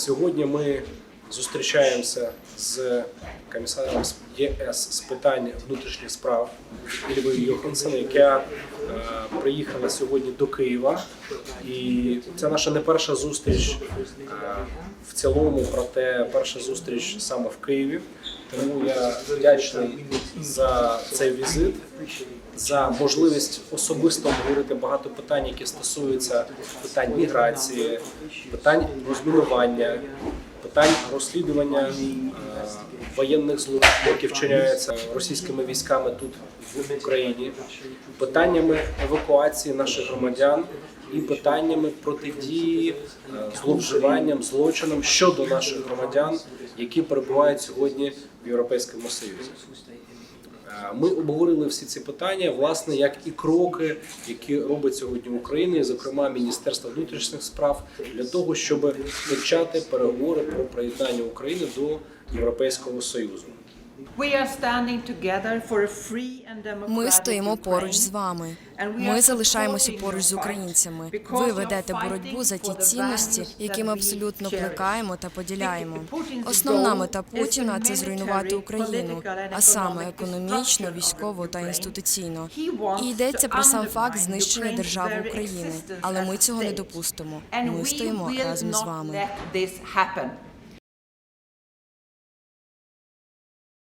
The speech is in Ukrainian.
Сьогодні ми зустрічаємося з комісаром ЄС з питань внутрішніх справ Ільвою Йоханссон, яка е, приїхала сьогодні до Києва. І це наша не перша зустріч е, в цілому, проте перша зустріч саме в Києві. Тому я вдячний за цей візит, за можливість особисто обговорити багато питань, які стосуються питань міграції, питань розмінування, питань розслідування е, воєнних злочинів, які вчиняються російськими військами тут в Україні, питаннями евакуації наших громадян і питаннями протидії е, зловживанням, злочинам щодо наших громадян, які перебувають сьогодні в Європейському Союзі. Е, Ми обговорили всі ці питання, власне, як і кроки, які робить сьогодні Україна, і, зокрема Міністерство внутрішніх справ, для того, щоб почати переговори про приєднання України до Європейського Союзу. Ми стоїмо поруч з вами. Ми залишаємося поруч з українцями. Ви ведете боротьбу за ті цінності, які ми абсолютно плекаємо та поділяємо. Основна мета Путіна це зруйнувати Україну, а саме економічно, військово та інституційно. І йдеться про сам факт знищення держави України. Але ми цього не допустимо. Ми стоїмо разом з вами.